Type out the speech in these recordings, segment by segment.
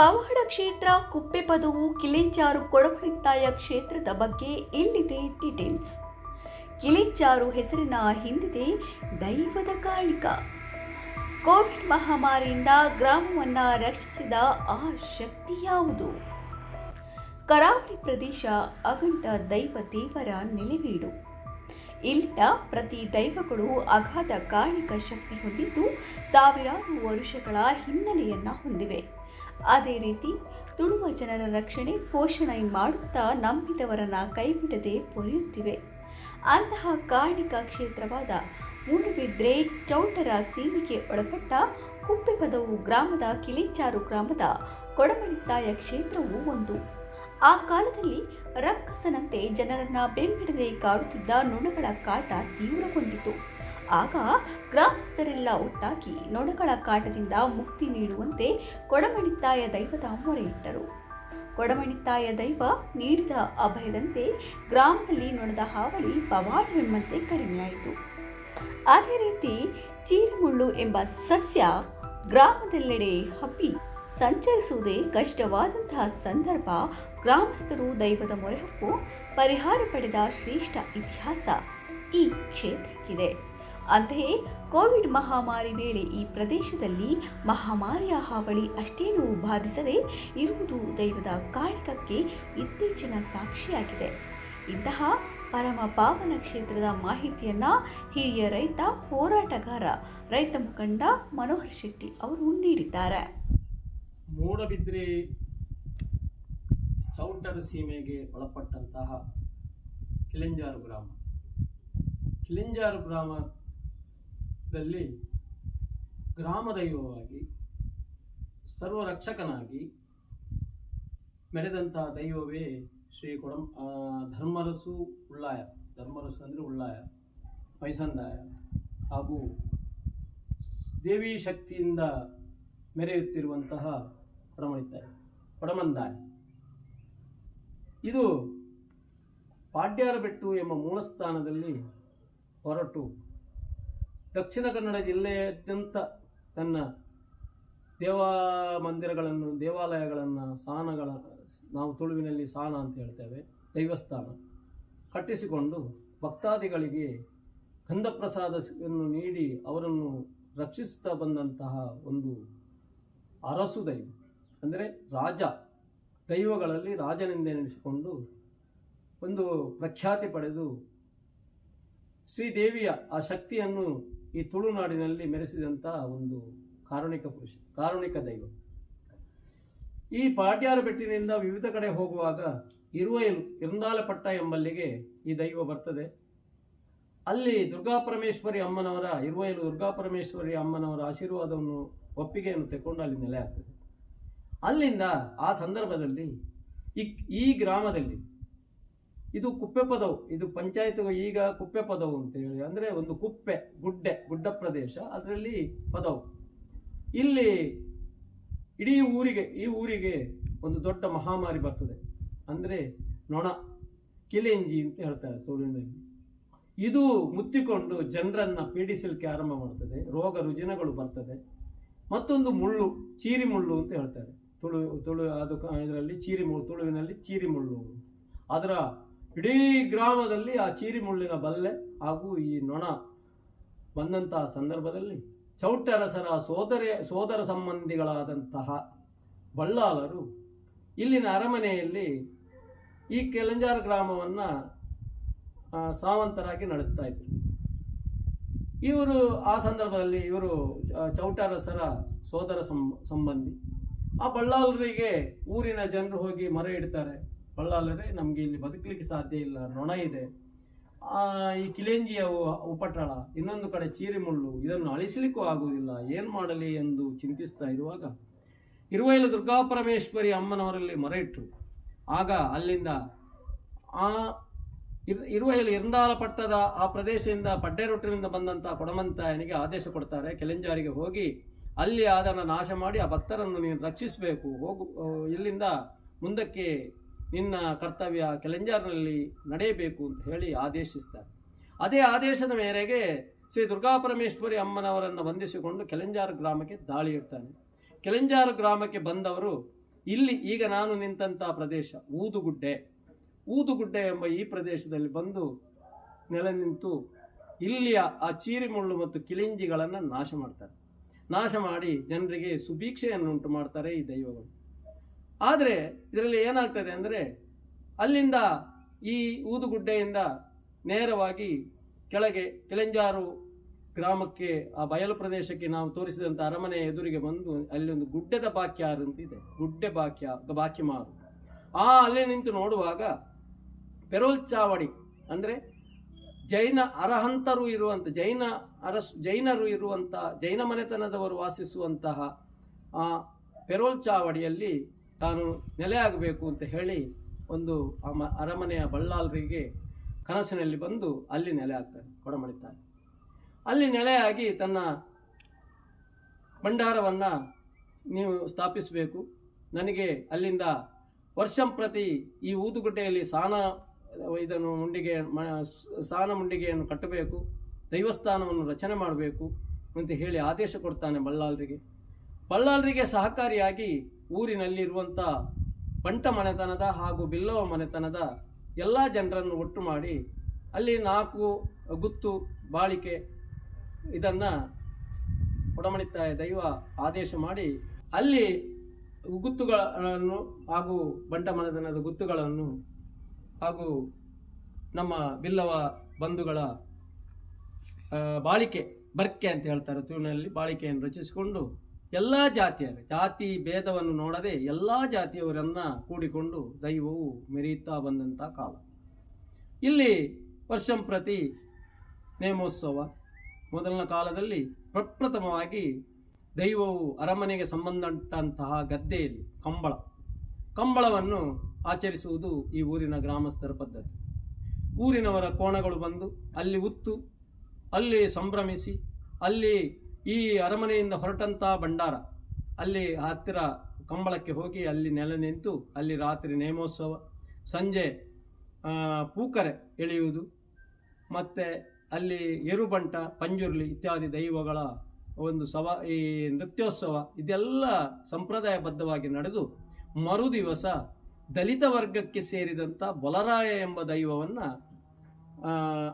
ಪವಾಡ ಕ್ಷೇತ್ರ, ಕುಪ್ಪೆಪದವು, ಕಿಲೆಂಚಾರು ಕೊಡಮಣಿತ್ತಾಯ ಕ್ಷೇತ್ರದ ಬಗ್ಗೆ ಇಲ್ಲಿದೆ ಡೀಟೇಲ್ಸ್ ಕಿಲೆಂಚಾರು ಹೆಸರಿನ ಹಿಂದಿದೆ ದೈವದ ಕಾಳಿಕ ಕೋವಿಡ್ ಮಹಾಮಾರಿಯಿಂದ ಗ್ರಾಮವನ್ನು ರಕ್ಷಿಸಿದ ಆ ಶಕ್ತಿ ಯಾವುದು? ಕರಾವಳಿ ಪ್ರದೇಶ ಅಗಂಟ ದೈವ ದೇವರ ನೆಲೆವೀಡು. ಇಲ್ಲಿನ ಪ್ರತಿ ದೈವಗಳು ಅಗಾಧ ಕಾಳಿಕ ಶಕ್ತಿ ಹೊಂದಿದ್ದು ಸಾವಿರಾರು ವರುಷಗಳ ಹಿನ್ನೆಲೆಯನ್ನು ಹೊಂದಿವೆ. ಅದೇ ರೀತಿ ತುಳುವ ಜನರ ರಕ್ಷಣೆ ಪೋಷಣೆ ಮಾಡುತ್ತಾ ನಂಬಿದವರನ್ನು ಕೈಬಿಡದೆ ಪೊರೆಯುತ್ತಿವೆ. ಅಂತಹ ಕಾರ್ಣಿಕ ಕ್ಷೇತ್ರವಾದ ಮೂಡುಬಿದ್ರೆ ಚೌಟರ ಸೀಮೆಗೆ ಒಳಪಟ್ಟ ಕುಪ್ಪೆಪದವು ಗ್ರಾಮದ ಕಿಲಿಂಚಾರು ಗ್ರಾಮದ ಕೊಡಮಣಿತ್ತಾಯ ಕ್ಷೇತ್ರವು ಒಂದು. ಆ ಕಾಲದಲ್ಲಿ ರಕ್ಕಸನಂತೆ ಜನರನ್ನ ಬೆಂಬಿಡದೆ ಕಾಡುತ್ತಿದ್ದ ನೊಣಗಳ ಕಾಟ ತೀವ್ರಗೊಂಡಿತು. ಆಗ ಗ್ರಾಮಸ್ಥರೆಲ್ಲ ಒಟ್ಟಾಗಿ ನೊಣಗಳ ಕಾಟದಿಂದ ಮುಕ್ತಿ ನೀಡುವಂತೆ ಕೊಡಮಣಿತ್ತಾಯ ದೈವದ ಮೊರೆ ಇಟ್ಟರು. ಕೊಡಮಣಿತ್ತಾಯ ದೈವ ನೀಡಿದ ಅಭಯದಂತೆ ಗ್ರಾಮದಲ್ಲಿ ನೊಣದ ಹಾವಳಿ ಪವಾಡವೆಂಬಂತೆ ಕಡಿಮೆಯಾಯಿತು. ಅದೇ ರೀತಿ ಚೀರಿಮುಳ್ಳು ಎಂಬ ಸಸ್ಯ ಗ್ರಾಮದೆಲ್ಲೆಡೆ ಹಬ್ಬಿ ಸಂಚರಿಸುವುದೇ ಕಷ್ಟವಾದಂತಹ ಸಂದರ್ಭ ಗ್ರಾಮಸ್ಥರು ದೈವದ ಮೊರೆಹೊಕ್ಕು ಪರಿಹಾರ ಪಡೆದ ಶ್ರೇಷ್ಠ ಇತಿಹಾಸ ಈ ಕ್ಷೇತ್ರಕ್ಕಿದೆ. ಅಂತೆಯೇ ಕೋವಿಡ್ ಮಹಾಮಾರಿ ವೇಳೆ ಈ ಪ್ರದೇಶದಲ್ಲಿ ಮಹಾಮಾರಿಯ ಹಾವಳಿ ಅಷ್ಟೇನೂ ಬಾಧಿಸದೆ ಇರುವುದು ದೈವದ ಕಾಣಿಕಕ್ಕೆ ಇತ್ತೀಚಿನ ಸಾಕ್ಷಿಯಾಗಿದೆ. ಇಂತಹ ಪರಮ ಪಾವನ ಕ್ಷೇತ್ರದ ಮಾಹಿತಿಯನ್ನು ಹಿರಿಯ ರೈತ, ಹೋರಾಟಗಾರ, ರೈತ ಮುಖಂಡ ಮನೋಹರ್ ಶೆಟ್ಟಿ ಅವರು ನೀಡಿದ್ದಾರೆ. ಮೂಡಬಿದ್ರೆ ಚೌಟರ ಸೀಮೆಗೆ ಒಳಪಟ್ಟಂತಹ ಕಿಲಿಂಜಾರು ಗ್ರಾಮ. ಕಿಲಿಂಜಾರು ಗ್ರಾಮದಲ್ಲಿ ಗ್ರಾಮ ದೈವವಾಗಿ, ಸರ್ವರಕ್ಷಕನಾಗಿ ಮೆರೆದಂತಹ ದೈವವೇ ಶ್ರೀ ಕೊಡಂ ಧರ್ಮರಸು ಉಳ್ಳಾಯ, ಧರ್ಮರಸು ಅಂದರೆ ಉಳ್ಳಾಯ, ಮೈಸಂದಾಯ ಹಾಗೂ ದೇವಿ ಶಕ್ತಿಯಿಂದ ಮೆರೆಯುತ್ತಿರುವಂತಹ ಕೊಡಮಣಿತಾಯ ಪಡಮಂದಾಯ ಇದು ಪಾಡ್ಯಾರಬೆಟ್ಟು ಎಂಬ ಮೂಲಸ್ಥಾನದಲ್ಲಿ ಹೊರಟು ದಕ್ಷಿಣ ಕನ್ನಡ ಜಿಲ್ಲೆಯಾದ್ಯಂತ ತನ್ನ ದೇವಾ ಮಂದಿರಗಳನ್ನು, ದೇವಾಲಯಗಳನ್ನು, ಸಾನಗಳ, ನಾವು ತುಳುವಿನಲ್ಲಿ ಸಾನ ಅಂತ ಹೇಳ್ತೇವೆ, ದೈವಸ್ಥಾನ ಕಟ್ಟಿಸಿಕೊಂಡು ಭಕ್ತಾದಿಗಳಿಗೆ ಗಂಧಪ್ರಸಾದವನ್ನು ನೀಡಿ ಅವರನ್ನು ರಕ್ಷಿಸುತ್ತಾ ಬಂದಂತಹ ಒಂದು ಅರಸು ದೈವ. ಅಂದರೆ ರಾಜ. ದೈವಗಳಲ್ಲಿ ರಾಜನೆಂದೆನಿಸಿಕೊಂಡು ಒಂದು ಪ್ರಖ್ಯಾತಿ ಪಡೆದು ಶ್ರೀದೇವಿಯ ಆ ಶಕ್ತಿಯನ್ನು ಈ ತುಳುನಾಡಿನಲ್ಲಿ ಮೆರೆಸಿದಂಥ ಒಂದು ಕಾರುಣಿಕ ಪುರುಷ, ಕಾರುಣಿಕ ದೈವ. ಈ ಪಾಟ್ಯಾರ ಬೆಟ್ಟಿನಿಂದ ವಿವಿಧ ಕಡೆ ಹೋಗುವಾಗ ಇರುವಯಲು ಇರಂದಾಲಪಟ್ಟ ಎಂಬಲ್ಲಿಗೆ ಈ ದೈವ ಬರ್ತದೆ. ಅಲ್ಲಿ ದುರ್ಗಾಪರಮೇಶ್ವರಿ ಅಮ್ಮನವರ ಇರುವಯಲು ದುರ್ಗಾಪರಮೇಶ್ವರಿ ಅಮ್ಮನವರ ಆಶೀರ್ವಾದವನ್ನು ಒಪ್ಪಿಗೆಯನ್ನು ತೆಕ್ಕೊಂಡು ಅಲ್ಲಿ ನೆಲೆ ಆಗ್ತದೆ. ಅಲ್ಲಿಂದ ಆ ಸಂದರ್ಭದಲ್ಲಿ ಈ ಈ ಗ್ರಾಮದಲ್ಲಿ ಇದು ಕುಪ್ಪೆ ಪದವು. ಇದು ಪಂಚಾಯತ್ ಈಗ ಕುಪ್ಪೆ ಪದವು ಅಂತ ಹೇಳಿ. ಅಂದರೆ ಒಂದು ಕುಪ್ಪೆ, ಗುಡ್ಡೆ, ಗುಡ್ಡ ಪ್ರದೇಶ, ಅದರಲ್ಲಿ ಪದವು. ಇಲ್ಲಿ ಇಡೀ ಊರಿಗೆ, ಈ ಊರಿಗೆ ಒಂದು ದೊಡ್ಡ ಮಹಾಮಾರಿ ಬರ್ತದೆ. ಅಂದರೆ ನೊಣ, ಕಿಲೆಂಜಿ ಅಂತ ಹೇಳ್ತಾರೆ ತುಳುವಿನಲ್ಲಿ ಇದು ಮುತ್ತಿಕೊಂಡು ಜನರನ್ನ ಪೀಡಿಸಲಿಕ್ಕೆ ಆರಂಭ ಮಾಡ್ತದೆ. ರೋಗ ರುಜಿನಗಳು ಬರ್ತದೆ. ಮತ್ತೊಂದು ಮುಳ್ಳು, ಚೀರಿ ಮುಳ್ಳು ಅಂತ ಹೇಳ್ತಾರೆ. ತುಳು ತುಳು, ಅದು ಇದರಲ್ಲಿ ಚೀರಿ ಮುಳ್ಳು, ತುಳುವಿನಲ್ಲಿ ಚೀರಿ ಮುಳ್ಳು. ಅದರ ಇಡೀ ಗ್ರಾಮದಲ್ಲಿ ಆ ಚೀರಿ ಮುಳ್ಳಿನ ಬಲ್ಲೆ ಹಾಗೂ ಈ ನೊಣ ಬಂದಂತಹ ಸಂದರ್ಭದಲ್ಲಿ ಚೌಟರಸರ ಸೋದರ ಸೋದರ ಸಂಬಂಧಿಗಳಾದಂತಹ ಬಳ್ಳಾಲರು ಇಲ್ಲಿನ ಅರಮನೆಯಲ್ಲಿ ಈ ಕೆಲಂಜಾರ ಗ್ರಾಮವನ್ನು ಸಾವಂತರಾಗಿ ನಡೆಸ್ತಾ ಇದ್ರು. ಇವರು ಆ ಸಂದರ್ಭದಲ್ಲಿ ಇವರು ಚೌಟರಸರ ಸೋದರ ಸಂಬಂಧಿ. ಆ ಬಳ್ಳಾಲರಿಗೆ ಊರಿನ ಜನರು ಹೋಗಿ ಮರೆ ಇಡ್ತಾರೆ ಬಳ್ಳಾಲರೇ ನಮಗೆ ಇಲ್ಲಿ ಬದುಕಲಿಕ್ಕೆ ಸಾಧ್ಯ ಇಲ್ಲ ನೊಣ ಇದೆ. ಆ, ಈ ಕಿಲೆಂಜಿಯ ಉಪಟಳ ಇನ್ನೊಂದು ಕಡೆ ಚೀರಿಮುಳ್ಳು ಇದನ್ನು ಅಳಿಸಲಿಕ್ಕೂ ಆಗುವುದಿಲ್ಲ. ಏನು ಮಾಡಲಿ ಎಂದು ಚಿಂತಿಸ್ತಾ ಇರುವಾಗ ಇರುವೈಲು ದುರ್ಗಾಪರಮೇಶ್ವರಿ ಅಮ್ಮನವರಲ್ಲಿ ಮೊರೆ ಇಟ್ಟರು ಆಗ ಅಲ್ಲಿಂದ ಆ ಇರ್ ಇರಂದಾಲ ಪಟ್ಟದ ಆ ಪ್ರದೇಶದಿಂದ ಪಡ್ಡೆರೊಟ್ಟಿನಿಂದ ಬಂದಂಥ ಕೊಡಮಂತಾಯನಿಗೆ ಆದೇಶ ಕೊಡ್ತಾರೆ. ಕೆಲೆಂಜಾರಿಗೆ ಹೋಗಿ ಅಲ್ಲಿ ಅದನ್ನು ನಾಶ ಮಾಡಿ ಆ ಭಕ್ತರನ್ನು ನೀನು ರಕ್ಷಿಸಬೇಕು. ಹೋಗು ಇಲ್ಲಿಂದ ಮುಂದಕ್ಕೆ ನಿನ್ನ ಕರ್ತವ್ಯ ಕೆಲೆಂಜರ್ನಲ್ಲಿ ನಡೆಯಬೇಕು ಅಂತ ಹೇಳಿ ಆದೇಶಿಸ್ತಾರೆ. ಅದೇ ಆದೇಶದ ಮೇರೆಗೆ ಶ್ರೀ ದುರ್ಗಾಪರಮೇಶ್ವರಿ ಅಮ್ಮನವರನ್ನು ಬಂಧಿಸಿಕೊಂಡು ಕೆಲೆಂಜಾರು ಗ್ರಾಮಕ್ಕೆ ದಾಳಿ ಇಡ್ತಾನೆ. ಕೆಲೆಂಜಾರು ಗ್ರಾಮಕ್ಕೆ ಬಂದವರು, ಇಲ್ಲಿ ಈಗ ನಾನು ನಿಂತಹ ಪ್ರದೇಶ ಊದುಗುಡ್ಡೆ. ಊದುಗುಡ್ಡೆ ಎಂಬ ಈ ಪ್ರದೇಶದಲ್ಲಿ ಬಂದು ನೆಲೆ ನಿಂತು ಇಲ್ಲಿಯ ಆ ಚೀರಿಮುಳ್ಳು ಮತ್ತು ಕಿಲಿಂಜಿಗಳನ್ನು ನಾಶ ಮಾಡ್ತಾರೆ. ನಾಶ ಮಾಡಿ ಜನರಿಗೆ ಸುಭೀಕ್ಷೆಯನ್ನುಂಟು ಮಾಡ್ತಾರೆ ಈ ದೈವಗಳು. ಆದರೆ ಇದರಲ್ಲಿ ಏನಾಗ್ತದೆ ಅಂದರೆ ಅಲ್ಲಿಂದ ಈ ಊದುಗುಡ್ಡೆಯಿಂದ ನೇರವಾಗಿ ಕೆಳಗೆ ಕೆಳಂಜಾರು ಗ್ರಾಮಕ್ಕೆ, ಆ ಬಯಲು ಪ್ರದೇಶಕ್ಕೆ ನಾವು ತೋರಿಸಿದಂಥ ಅರಮನೆ ಎದುರಿಗೆ ಬಂದು ಅಲ್ಲಿ ಒಂದು ಗುಡ್ಡದ ಬಾಕ್ಯಾರು ಅಂತಿದೆ. ಗುಡ್ಡೆ ಬಾಕ್ಯ ಬಾಕಿಮಾರು ಆ ಅಲ್ಲಿ ನಿಂತು ನೋಡುವಾಗ ಪೆರೋಲ್ ಚಾವಡಿ ಅಂದರೆ ಜೈನ ಅರಹಂತರು ಇರುವಂಥ ಜೈನ ಅರಸ್, ಜೈನರು ಇರುವಂಥ ಜೈನ ಮನೆತನದವರು ವಾಸಿಸುವಂತಹ ಆ ಪೆರೋಲ್ ಚಾವಡಿಯಲ್ಲಿ ತಾನು ನೆಲೆಯಾಗಬೇಕು ಅಂತ ಹೇಳಿ ಒಂದು ಅರಮನೆಯ ಬಳ್ಳಾಲರಿಗೆ ಕನಸಿನಲ್ಲಿ ಬಂದು ಅಲ್ಲಿ ನೆಲೆ ಆಗ್ತಾನೆ ಕೊಡಮಣಿತಾನೆ ಅಲ್ಲಿ ನೆಲೆಯಾಗಿ ತನ್ನ ಭಂಡಾರವನ್ನು ನೀವು ಸ್ಥಾಪಿಸಬೇಕು. ನನಗೆ ಅಲ್ಲಿಂದ ವರ್ಷಂಪ್ರತಿ ಈ ಊದುಗುಡ್ಡೆಯಲ್ಲಿ ಸಾನ, ಇದನ್ನು ಮುಂಡಿಗೆ ಸಾನ ಮುಂಡಿಗೆಯನ್ನು ಕಟ್ಟಬೇಕು, ದೈವಸ್ಥಾನವನ್ನು ರಚನೆ ಮಾಡಬೇಕು ಅಂತ ಹೇಳಿ ಆದೇಶ ಕೊಡ್ತಾನೆ ಬಳ್ಳಾಲರಿಗೆ. ಬಳ್ಳಾಲರಿಗೆ ಸಹಕಾರಿಯಾಗಿ ಊರಿನಲ್ಲಿರುವಂಥ ಬಂಟ ಮನೆತನದ ಹಾಗೂ ಬಿಲ್ಲವ ಮನೆತನದ ಎಲ್ಲ ಜನರನ್ನು ಒಟ್ಟು ಮಾಡಿ ಅಲ್ಲಿ ನಾಲ್ಕು ಗುತ್ತು ಬಾಳಿಕೆ ಇದನ್ನು ಒಡಮಣಿತಾಯ ದೈವ ಆದೇಶ ಮಾಡಿ ಅಲ್ಲಿ ಗುತ್ತುಗಳನ್ನು ಹಾಗೂ ಬಂಟ ಮನೆತನದ ಗುತ್ತುಗಳನ್ನು ಹಾಗೂ ನಮ್ಮ ಬಿಲ್ಲವ ಬಂಧುಗಳ ಬಾಳಿಕೆ, ಬರ್ಕೆ ಅಂತ ಹೇಳ್ತಾರೆ. ತುಳುನಲ್ಲಿ ಬಾಳಿಕೆಯನ್ನು ರಚಿಸಿಕೊಂಡು ಎಲ್ಲ ಜಾತಿಯರು ಜಾತಿ ಭೇದವನ್ನು ನೋಡದೆ ಎಲ್ಲ ಜಾತಿಯವರನ್ನು ಕೂಡಿಕೊಂಡು ದೈವವು ಮೆರೆಯುತ್ತಾ ಬಂದಂಥ ಕಾಲ. ಇಲ್ಲಿ ವರ್ಷಂಪ್ರತಿ ನೇಮೋತ್ಸವ. ಮೊದಲನ ಕಾಲದಲ್ಲಿ ಪ್ರಪ್ರಥಮವಾಗಿ ದೈವವು ಅರಮನೆಗೆ ಸಂಬಂಧಪಟ್ಟಂತಹ ಗದ್ದೆಯಲ್ಲಿ ಕಂಬಳ. ಕಂಬಳವನ್ನು ಆಚರಿಸುವುದು ಈ ಊರಿನ ಗ್ರಾಮಸ್ಥರ ಪದ್ಧತಿ. ಊರಿನವರ ಕೋಣಗಳು ಬಂದು ಅಲ್ಲಿ ಉತ್ತು, ಅಲ್ಲಿ ಸಂಭ್ರಮಿಸಿ, ಅಲ್ಲಿ ಈ ಅರಮನೆಯಿಂದ ಹೊರಟಂಥ ಭಂಡಾರ. ಅಲ್ಲಿ ಹತ್ತಿರ ಕಂಬಳಕ್ಕೆ ಹೋಗಿ ಅಲ್ಲಿ ನೆಲೆ ನಿಂತು ಅಲ್ಲಿ ರಾತ್ರಿ ನೇಮೋತ್ಸವ. ಸಂಜೆ ಪೂಕರೆ ಎಳೆಯುವುದು. ಮತ್ತು ಅಲ್ಲಿ ಎರುಬಂಟ, ಪಂಜುರ್ಲಿ ಇತ್ಯಾದಿ ದೈವಗಳ ಒಂದು ಸವ, ಈ ನೃತ್ಯೋತ್ಸವ ಇದೆಲ್ಲ ಸಂಪ್ರದಾಯಬದ್ಧವಾಗಿ ನಡೆದು ಮರುದಿವಸ ದಲಿತ ವರ್ಗಕ್ಕೆ ಸೇರಿದಂಥ ಬಲರಾಯ ಎಂಬ ದೈವವನ್ನು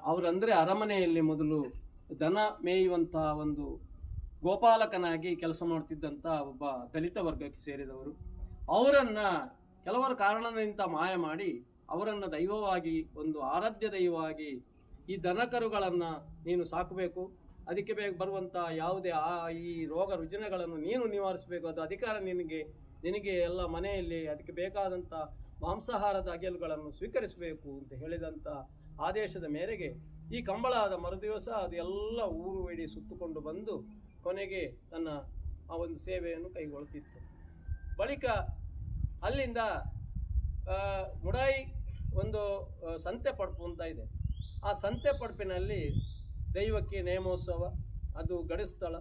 ಅವರಂದರೆ ಅರಮನೆಯಲ್ಲಿ ಮೊದಲು ದನ ಮೇಯುವಂಥ ಒಂದು ಗೋಪಾಲಕನಾಗಿ ಕೆಲಸ ಮಾಡ್ತಿದ್ದಂಥ ಒಬ್ಬ ದಲಿತ ವರ್ಗಕ್ಕೆ ಸೇರಿದವರು. ಅವರನ್ನು ಕೆಲವರ ಕಾರಣದಿಂದ ಮಾಯ ಮಾಡಿ ಅವರನ್ನು ದೈವವಾಗಿ, ಒಂದು ಆರಾಧ್ಯ ದೈವವಾಗಿ ಈ ದನಕರುಗಳನ್ನು ನೀನು ಸಾಕಬೇಕು. ಅದಕ್ಕೆ ಬೇಗ ಬರುವಂಥ ಯಾವುದೇ ಆ, ಈ ರೋಗ ರುಜಿನಗಳನ್ನು ನೀನು ನಿವಾರಿಸಬೇಕು. ಅದು ಅಧಿಕಾರ ನಿನಗೆ ನಿನಗೆ ಎಲ್ಲ ಮನೆಯಲ್ಲಿ ಅದಕ್ಕೆ ಬೇಕಾದಂಥ ಮಾಂಸಾಹಾರದ ಅಗೆಲುಗಳನ್ನು ಸ್ವೀಕರಿಸಬೇಕು ಅಂತ ಹೇಳಿದಂಥ ಆದೇಶದ ಮೇರೆಗೆ ಈ ಕಂಬಳಾದ ಮರುದಿವಸ ಅದು ಎಲ್ಲ ಊರು ಸುತ್ತುಕೊಂಡು ಬಂದು ಕೊನೆಗೆ ತನ್ನ ಆ ಒಂದು ಸೇವೆಯನ್ನು ಕೈಗೊಳ್ಳುತ್ತಿತ್ತು. ಬಳಿಕ ಅಲ್ಲಿಂದ ಮುಡಾಯಿ ಒಂದು ಸಂತೆ ಪಡ್ಪು ಅಂತ ಇದೆ. ಆ ಸಂತೆ ಪಡ್ಪಿನಲ್ಲಿ ದೈವಕ್ಕೆ ನೇಮೋತ್ಸವ, ಅದು ಗಡುಸ್ಥಳ.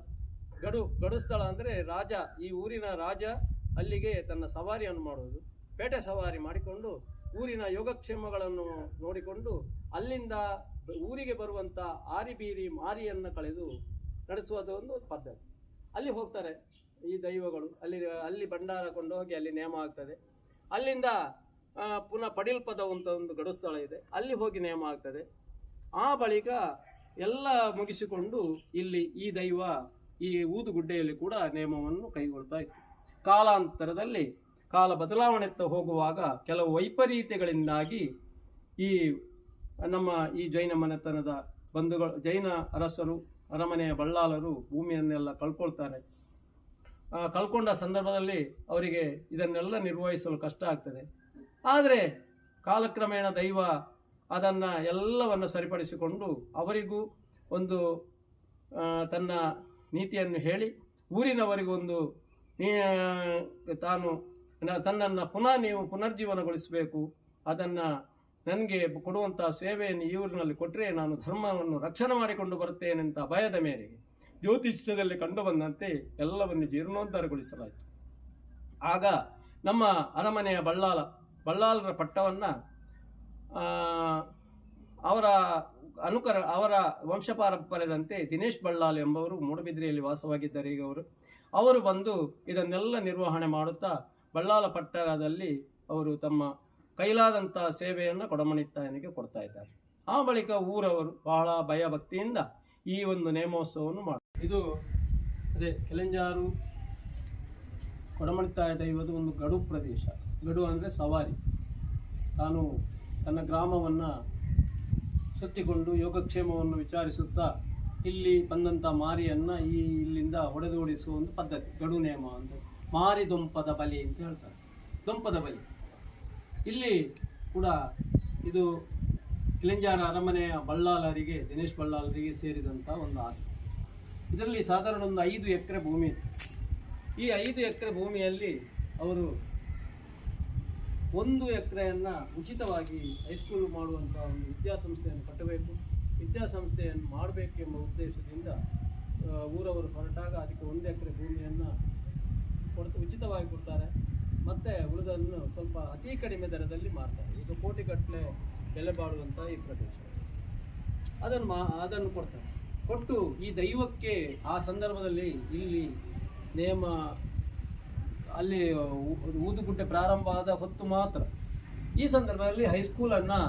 ಗಡು, ಗಡುಸ್ಥಳ ಅಂದರೆ ರಾಜ, ಈ ಊರಿನ ರಾಜ ಅಲ್ಲಿಗೆ ತನ್ನ ಸವಾರಿಯನ್ನು ಮಾಡುವುದು. ಪೇಟೆ ಸವಾರಿ ಮಾಡಿಕೊಂಡು ಊರಿನ ಯೋಗಕ್ಷೇಮಗಳನ್ನು ನೋಡಿಕೊಂಡು ಅಲ್ಲಿಂದ ಊರಿಗೆ ಬರುವಂಥ ಆರಿಬೀರಿ ಮಾರಿಯನ್ನು ಕಳೆದು ನಡೆಸುವುದು ಒಂದು ಪದ್ಧತಿ. ಅಲ್ಲಿ ಹೋಗ್ತಾರೆ ಈ ದೈವಗಳು. ಅಲ್ಲಿ ಅಲ್ಲಿ ಭಂಡಾರ ಹೋಗಿ ಅಲ್ಲಿ ನೇಮ ಆಗ್ತದೆ. ಅಲ್ಲಿಂದ ಪುನಃ ಪುನಃ ಪಡಿಲ್ಪದ ಅಂತ ಒಂದು ಗಡಸ್ಥಳ ಇದೆ. ಅಲ್ಲಿ ಹೋಗಿ ನೇಮ ಆಗ್ತದೆ. ಆ ಬಳಿಕ ಎಲ್ಲ ಮುಗಿಸಿಕೊಂಡು ಇಲ್ಲಿ ಈ ದೈವ ಈ ಊದುಗುಡ್ಡೆಯಲ್ಲಿ ಕೂಡ ನೇಮವನ್ನು ಕೈಗೊಳ್ತಾ ಇತ್ತು. ಕಾಲಾಂತರದಲ್ಲಿ ಕಾಲ ಬದಲಾವಣೆತ್ತ ಹೋಗುವಾಗ ಕೆಲವು ವೈಪರೀತ್ಯಗಳಿಂದಾಗಿ ಈ ನಮ್ಮ ಈ ಜೈನ ಮನೆತನದ ಬಂಧುಗಳು, ಜೈನ ಅರಸರು ಅರಮನೆಯ ಬಳ್ಳಾಲರು ಭೂಮಿಯನ್ನೆಲ್ಲ ಕಳ್ಕೊಳ್ತಾರೆ. ಕಳ್ಕೊಂಡ ಸಂದರ್ಭದಲ್ಲಿ ಅವರಿಗೆ ಇದನ್ನೆಲ್ಲ ನಿರ್ವಹಿಸಲು ಕಷ್ಟ ಆಗ್ತದೆ. ಆದರೆ ಕಾಲಕ್ರಮೇಣ ದೈವ ಅದನ್ನು ಎಲ್ಲವನ್ನು ಸರಿಪಡಿಸಿಕೊಂಡು ಅವರಿಗೂ ಒಂದು ತನ್ನ ನೀತಿಯನ್ನು ಹೇಳಿ ಊರಿನವರಿಗೊಂದು ತಾನು ತನ್ನನ್ನು ಪುನಃ ನೀವು ಪುನರ್ಜೀವನಗೊಳಿಸಬೇಕು, ಅದನ್ನು ನನಗೆ ಕೊಡುವಂಥ ಸೇವೆಯನ್ನು ಈ ಊರಿನಲ್ಲಿ ಕೊಟ್ಟರೆ ನಾನು ಧರ್ಮವನ್ನು ರಕ್ಷಣೆ ಮಾಡಿಕೊಂಡು ಬರುತ್ತೇನೆಂತ ಭಯದ ಮೇರೆಗೆ ಜ್ಯೋತಿಷ್ಯದಲ್ಲಿ ಕಂಡುಬಂದಂತೆ ಎಲ್ಲವನ್ನು ಜೀರ್ಣೋದ್ಧಾರಗೊಳಿಸಲಾಯಿತು. ಆಗ ನಮ್ಮ ಅರಮನೆಯ ಬಳ್ಳಾಲ, ಬಳ್ಳಾಲರ ಪಟ್ಟವನ್ನು ಅವರ ಅನುಕರ, ಅವರ ವಂಶಪಾರಂಪರ್ಯದಂತೆ ದಿನೇಶ್ ಬಳ್ಳಾಲ್ ಎಂಬವರು ಮೂಡಬಿದ್ರೆಯಲ್ಲಿ ವಾಸವಾಗಿದ್ದಾರೆ. ಈಗ ಅವರು ಅವರು ಬಂದು ಇದನ್ನೆಲ್ಲ ನಿರ್ವಹಣೆ ಮಾಡುತ್ತಾ ಬಳ್ಳಾಲ ಪಟ್ಟಣದಲ್ಲಿ ಅವರು ತಮ್ಮ ಕೈಲಾದಂಥ ಸೇವೆಯನ್ನು ಕೊಡಮಣಿತ್ತಾಯನಿಗೆ ಕೊಡ್ತಾ ಇದ್ದಾರೆ. ಆ ಬಳಿಕ ಊರವರು ಬಹಳ ಭಯಭಕ್ತಿಯಿಂದ ಈ ಒಂದು ನೇಮೋತ್ಸವವನ್ನು ಮಾಡ್ತಾರೆ ಇದು ಅದೇ ಕೆಲೆಂಜಾರು ಕೊಡಮಣಿತ್ತಾಯ ದೈವದ ಒಂದು ಗಡು ಪ್ರದೇಶ. ಗಡು ಅಂದರೆ ಸವಾರಿ. ತಾನು ತನ್ನ ಗ್ರಾಮವನ್ನು ಸುತ್ತಿಕೊಂಡು ಯೋಗಕ್ಷೇಮವನ್ನು ವಿಚಾರಿಸುತ್ತಾ ಇಲ್ಲಿ ಬಂದಂಥ ಮಾರಿಯನ್ನು ಈ ಇಲ್ಲಿಂದ ಹೊಡೆದೋಡಿಸುವ ಒಂದು ಪದ್ಧತಿ. ಗಡು ನೇಮ ಅಂದರೆ ಮಾರಿ ದೊಂಪದ ಬಲಿ ಅಂತ ಹೇಳ್ತಾರೆ. ದೊಂಪದ ಬಲಿ. ಇಲ್ಲಿ ಕೂಡ ಇದು ಕಿಲಂಜಾರ ಅರಮನೆಯ ಬಳ್ಳಾಲರಿಗೆ, ದಿನೇಶ್ ಬಳ್ಳಾಲರಿಗೆ ಸೇರಿದಂಥ ಒಂದು ಆಸ್ತಿ. ಇದರಲ್ಲಿ ಸಾಧಾರಣ ಒಂದು ಐದು ಎಕರೆ ಭೂಮಿ ಇತ್ತು ಈ ಐದು ಎಕರೆ ಭೂಮಿಯಲ್ಲಿ ಅವರು ಒಂದು ಎಕರೆಯನ್ನು ಉಚಿತವಾಗಿ ಹೈಸ್ಕೂಲ್ ಮಾಡುವಂಥ ಒಂದು ವಿದ್ಯಾಸಂಸ್ಥೆಯನ್ನು ಕಟ್ಟಬೇಕು. ವಿದ್ಯಾಸಂಸ್ಥೆಯನ್ನು ಮಾಡಬೇಕೆಂಬ ಉದ್ದೇಶದಿಂದ ಊರವರು ಹೊರಟಾಗ ಅದಕ್ಕೆ ಒಂದು ಎಕರೆ ಭೂಮಿಯನ್ನು ಕೊಡ್ತು, ಉಚಿತವಾಗಿ ಕೊಡ್ತಾರೆ. ಮತ್ತು ಉಳಿದನ್ನು ಸ್ವಲ್ಪ ಅತಿ ಕಡಿಮೆ ದರದಲ್ಲಿ ಮಾರ್ತಾರೆ. ಇದು ಕೋಟಿಗಟ್ಟಲೆ ಬೆಲೆ ಬಾಳುವಂಥ ಈ ಪ್ರದೇಶ. ಅದನ್ನು ಮಾ ಅದನ್ನು ಕೊಡ್ತಾರೆ. ಕೊಟ್ಟು ಈ ದೈವಕ್ಕೆ ಆ ಸಂದರ್ಭದಲ್ಲಿ ಇಲ್ಲಿ ನೇಮ, ಅಲ್ಲಿ ಊದುಗುಡ್ಡೆ ಪ್ರಾರಂಭ ಆದ ಹೊತ್ತು ಮಾತ್ರ ಈ ಸಂದರ್ಭದಲ್ಲಿ ಹೈಸ್ಕೂಲನ್ನು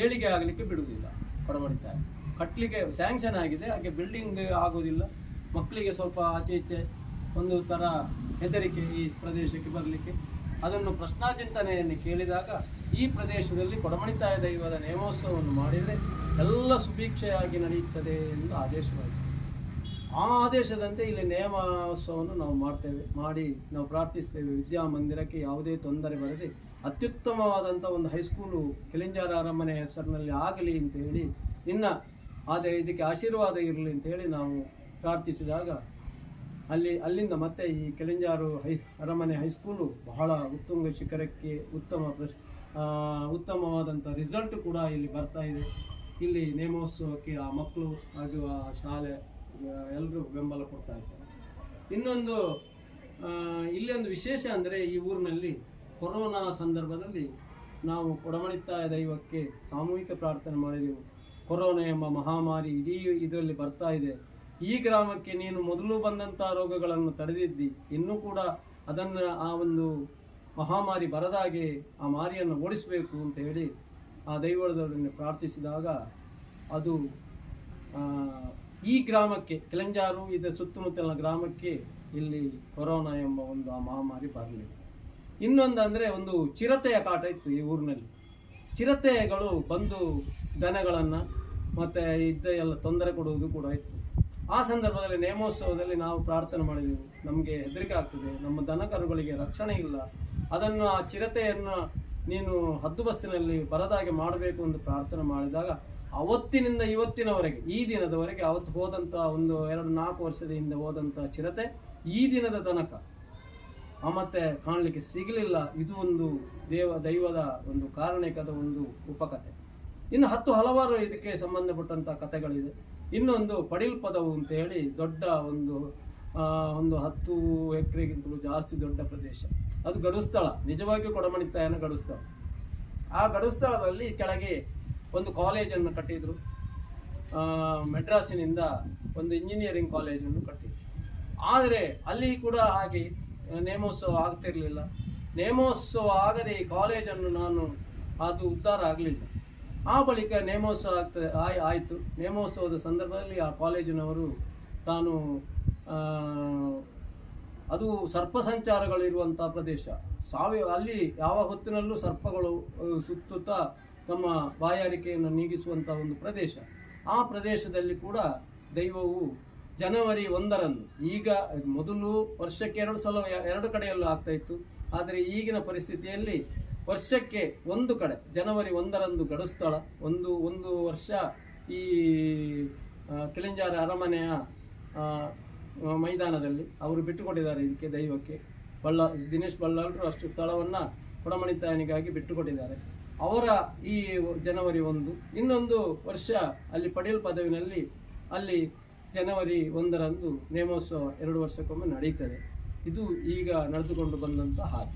ಏಳಿಗೆ ಆಗಲಿಕ್ಕೆ ಬಿಡುವುದಿಲ್ಲ. ಕೊಡಮಡಿತಾರೆ ಕಟ್ಟಲಿಕ್ಕೆ ಸ್ಯಾಂಕ್ಷನ್ ಆಗಿದೆ. ಹಾಗೆ ಬಿಲ್ಡಿಂಗ್ ಆಗೋದಿಲ್ಲ ಮಕ್ಕಳಿಗೆ ಸ್ವಲ್ಪ ಆಚೆ ಈಚೆ ಒಂದು ಥರ ಹೆದರಿಕೆ ಈ ಪ್ರದೇಶಕ್ಕೆ ಬರಲಿಕ್ಕೆ. ಅದನ್ನು ಪ್ರಶ್ನಾಚಿಂತನೆಯನ್ನು ಕೇಳಿದಾಗ ಈ ಪ್ರದೇಶದಲ್ಲಿ ಕೊಡಮಣಿತಾಯ ದೈವದ ನೇಮೋತ್ಸವವನ್ನು ಮಾಡಿದರೆ ಎಲ್ಲ ಸುಭೀಕ್ಷೆಯಾಗಿ ನಡೆಯುತ್ತದೆ ಎಂದು ಆದೇಶವಾಯಿತು. ಆ ಆದೇಶದಂತೆ ಇಲ್ಲಿ ನೇಮೋತ್ಸವವನ್ನು ನಾವು ಮಾಡ್ತೇವೆ, ಮಾಡಿ ನಾವು ಪ್ರಾರ್ಥಿಸ್ತೇವೆ. ವಿದ್ಯಾಮಂದಿರಕ್ಕೆ ಯಾವುದೇ ತೊಂದರೆ ಬರದೆ ಅತ್ಯುತ್ತಮವಾದಂಥ ಒಂದು ಹೈಸ್ಕೂಲು ಕೆಲಿಂಜಾರ ಅರಮನೆ ಹೆಸರಿನಲ್ಲಿ ಆಗಲಿ ಅಂತ ಹೇಳಿ, ನಿನ್ನ ಆದ ಇದಕ್ಕೆ ಆಶೀರ್ವಾದ ಇರಲಿ ಅಂತ ಹೇಳಿ ನಾವು ಪ್ರಾರ್ಥಿಸಿದಾಗ ಅಲ್ಲಿ, ಅಲ್ಲಿಂದ ಮತ್ತೆ ಈ ಕೆಲೆಂಜಾರು ಹೈ, ಅರಮನೆ ಹೈಸ್ಕೂಲು ಬಹಳ ಉತ್ತುಂಗ ಶಿಖರಕ್ಕೆ ಉತ್ತಮ ಪ್ರಶ್ ಉತ್ತಮವಾದಂಥ ರಿಸಲ್ಟ್ ಕೂಡ ಇಲ್ಲಿ ಬರ್ತಾ ಇದೆ. ಇಲ್ಲಿ ನೇಮೋತ್ಸವಕ್ಕೆ ಆ ಮಕ್ಕಳು ಹಾಗೂ ಆ ಶಾಲೆ ಎಲ್ಲರೂ ಬೆಂಬಲ ಕೊಡ್ತಾ ಇದ್ದಾರೆ. ಇನ್ನೊಂದು ಇಲ್ಲಿ ಒಂದು ವಿಶೇಷ ಅಂದರೆ ಈ ಊರಿನಲ್ಲಿ ಕೊರೋನಾ ಸಂದರ್ಭದಲ್ಲಿ ನಾವು ಕೊಡಮಣಿತ್ತಾಯ ದೈವಕ್ಕೆ ಸಾಮೂಹಿಕ ಪ್ರಾರ್ಥನೆ ಮಾಡಿದೆವು. ಕೊರೋನಾ ಎಂಬ ಮಹಾಮಾರಿ ಇಡೀ ಇದರಲ್ಲಿ ಬರ್ತಾ ಇದೆ. ಈ ಗ್ರಾಮಕ್ಕೆ ನೀನು ಮೊದಲು ಬಂದಂಥ ರೋಗಗಳನ್ನು ತಡೆದಿದ್ದಿ. ಇನ್ನೂ ಕೂಡ ಅದನ್ನು ಆ ಒಂದು ಮಹಾಮಾರಿ ಬರದಾಗೆ ಆ ಮಾರಿಯನ್ನು ಓಡಿಸಬೇಕು ಅಂತ ಹೇಳಿ ಆ ದೈವದವರನ್ನು ಪ್ರಾರ್ಥಿಸಿದಾಗ ಅದು ಈ ಗ್ರಾಮಕ್ಕೆ, ಕೆಲಂಜಾರು ಇದರ ಸುತ್ತಮುತ್ತಲಿನ ಗ್ರಾಮಕ್ಕೆ ಇಲ್ಲಿ ಕೊರೋನಾ ಎಂಬ ಒಂದು ಆ ಮಹಾಮಾರಿ ಬರಲಿಲ್ಲ. ಇನ್ನೊಂದಂದರೆ ಒಂದು ಚಿರತೆಯ ಕಾಟ ಇತ್ತು ಈ ಊರಿನಲ್ಲಿ. ಚಿರತೆಗಳು ಬಂದು ದನಗಳನ್ನು ಮತ್ತು ಇದ್ದ ಎಲ್ಲ ತೊಂದರೆ ಕೊಡುವುದು ಕೂಡ ಇತ್ತು. ಆ ಸಂದರ್ಭದಲ್ಲಿ ನೇಮೋತ್ಸವದಲ್ಲಿ ನಾವು ಪ್ರಾರ್ಥನೆ ಮಾಡಿದೆವು. ನಮಗೆ ಹೆದರಿಕೆ ಆಗ್ತದೆ. ನಮ್ಮ ದನಕರುಗಳಿಗೆ ರಕ್ಷಣೆ ಇಲ್ಲ. ಅದನ್ನು, ಆ ಚಿರತೆಯನ್ನು ನೀನು ಹದ್ದುಬಸ್ತಿನಲ್ಲಿ ಬರದಾಗೆ ಮಾಡಬೇಕು ಎಂದು ಪ್ರಾರ್ಥನೆ ಮಾಡಿದಾಗ, ಅವತ್ತಿನಿಂದ ಇವತ್ತಿನವರೆಗೆ, ಈ ದಿನದವರೆಗೆ ಅವತ್ತು ಹೋದಂಥ ಒಂದು ಎರಡು ನಾಲ್ಕು ವರ್ಷದ ಹಿಂದೆ ಹೋದಂಥ ಚಿರತೆ, ಈ ದಿನದ ತನಕ ಆ ಮತ್ತೆ ಕಾಣಲಿಕ್ಕೆ ಸಿಗಲಿಲ್ಲ. ಇದು ಒಂದು ದೇವ, ದೈವದ ಒಂದು ಕಾರಣಿಕದ ಒಂದು ಉಪಕಥೆ ಇನ್ನು ಹತ್ತು ಹಲವಾರು ಇದಕ್ಕೆ ಸಂಬಂಧಪಟ್ಟಂಥ ಕಥೆಗಳಿದೆ ಇನ್ನೊಂದು ಪಡಿಲ್ ಪದವು ಅಂತ ಹೇಳಿ ದೊಡ್ಡ ಒಂದು ಒಂದು ಹತ್ತು ಎಕರೆಗಿಂತಲೂ ಜಾಸ್ತಿ ದೊಡ್ಡ ಪ್ರದೇಶ. ಅದು ಗಡುಸ್ಥಳ. ನಿಜವಾಗಿಯೂ ಕೊಡಮಣಿತ್ತಾಯನ ಗಡುಸ್ಥಳ. ಆ ಗಡುಸ್ಥಳದಲ್ಲಿ ಕೆಳಗೆ ಒಂದು ಕಾಲೇಜನ್ನು ಕಟ್ಟಿದ್ರು. ಮೆಡ್ರಾಸಿನಿಂದ ಒಂದು ಇಂಜಿನಿಯರಿಂಗ್ ಕಾಲೇಜನ್ನು ಕಟ್ಟಿದ್ರು. ಆದರೆ ಅಲ್ಲಿ ಕೂಡ ಹಾಗೆ ನೇಮೋತ್ಸವ ಆಗ್ತಿರಲಿಲ್ಲ. ನೇಮೋತ್ಸವ ಆಗದೆ ಈ ಕಾಲೇಜನ್ನು ನಾನು, ಅದು ಉದ್ಧಾರ ಆಗಲಿಲ್ಲ. ಆ ಬಳಿಕ ನೇಮೋತ್ಸವ ಆಗ್ತದೆ ಆಯ್ ಆಯಿತು. ನೇಮೋತ್ಸವದ ಸಂದರ್ಭದಲ್ಲಿ ಆ ಕಾಲೇಜಿನವರು ತಾನು ಅದು ಸರ್ಪ ಸಂಚಾರಗಳಿರುವಂಥ ಪ್ರದೇಶ. ಸಾವಿ ಅಲ್ಲಿ ಯಾವ ಹೊತ್ತಿನಲ್ಲೂ ಸರ್ಪಗಳು ಸುತ್ತುತ್ತಾ ತಮ್ಮ ಬಾಯಾರಿಕೆಯನ್ನು ನೀಗಿಸುವಂಥ ಒಂದು ಪ್ರದೇಶ. ಆ ಪ್ರದೇಶದಲ್ಲಿ ಕೂಡ ದೈವವು ಜನವರಿ ಒಂದರಂದು, ಈಗ ಮೊದಲು ವರ್ಷಕ್ಕೆ ಎರಡು ಸಲ, ಎರಡು ಕಡೆಯಲ್ಲೂ ಆಗ್ತಾ ಇತ್ತು. ಆದರೆ ಈಗಿನ ಪರಿಸ್ಥಿತಿಯಲ್ಲಿ ವರ್ಷಕ್ಕೆ ಒಂದು ಕಡೆ, ಜನವರಿ ಒಂದರಂದು ಗಡಸ್ಥಳ, ಒಂದು ಒಂದು ವರ್ಷ ಈ ಕಿಳಿಂಜಾರ ಅರಮನೆಯ ಮೈದಾನದಲ್ಲಿ ಅವರು ಬಿಟ್ಟುಕೊಟ್ಟಿದ್ದಾರೆ ಇದಕ್ಕೆ ದೈವಕ್ಕೆ. ಬಳ್ಳ, ದಿನೇಶ್ ಬಳ್ಳಾಲ್ರು ಅಷ್ಟು ಸ್ಥಳವನ್ನು ಕೊಡಮಣಿತಾಯನಿಗಾಗಿ ಬಿಟ್ಟುಕೊಟ್ಟಿದ್ದಾರೆ. ಅವರ ಈ ಜನವರಿ ಒಂದು, ಇನ್ನೊಂದು ವರ್ಷ ಅಲ್ಲಿ ಪಡೆಯಲು ಪದವಿನಲ್ಲಿ ಅಲ್ಲಿ ಜನವರಿ ಒಂದರಂದು ನೇಮೋತ್ಸವ ಎರಡು ವರ್ಷಕ್ಕೊಮ್ಮೆ ನಡೀತದೆ. ಇದು ಈಗ ನಡೆದುಕೊಂಡು ಬಂದಂಥ ಹಾಗೆ.